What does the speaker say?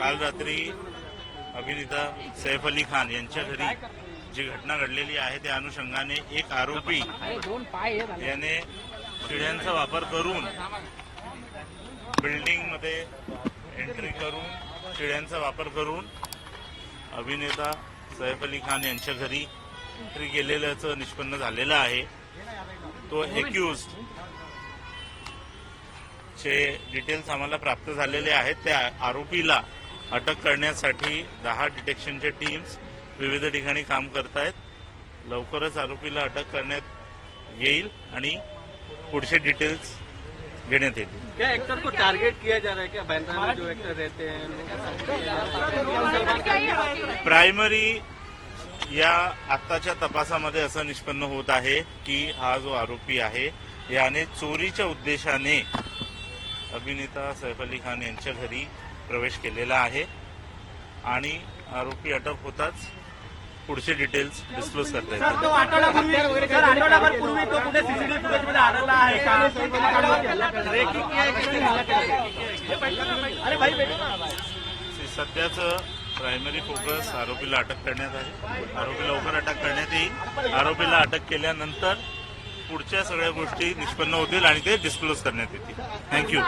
काल रात्री अभिनेता सैफ अली खान यांच्या घरी जी घटना घडलेली आहे त्या अनुषंगाने एक आरोपी याने शिड्यांचा वापर करून बिल्डिंगमध्ये एंट्री करून शिड्यांचा वापर करून अभिनेता सैफ अली खान यांच्या घरी एंट्री केलेल्याचं निष्पन्न झालेलं आहे. तो एक्युज चे डिटेल्स आम्हाला प्राप्त झालेले आहेत. त्या आरोपीला अटक करण्यासाठी दहा डिटेक्शनच्या टीम्स विविध ठिकाणी काम करतायत. लवकरच आरोपीला अटक करण्यात येईल आणि पुढचे डिटेल्स घेण्यात येतील. क्या एक्टर को टारगेट किया जा रहा है क्या? बैंड्रा में जो एक्टर रहते हैं प्रायमरी या आत्ताच्या तपासामध्ये असं निष्पन्न होत आहे की हा जो आरोपी आहे याने चोरीच्या उद्देशाने अभिनेता सैफ अली खान यांच्या घरी प्रवेश केलेला आहे. आणि आरोपी अटक होताच पुढचे डिटेल्स डिस्क्लोज करता बेटा सध्याचं प्रायमरी फोकस आरोपीला अटक करण्यात आहे. आरोपी लवकर अटक करण्यात येईल. आरोपीला अटक केल्यानंतर पुढच्या सगळ्या गोष्टी निष्पन्न होतील आणि ते डिस्क्लोज करण्यात येतील. थँक्यू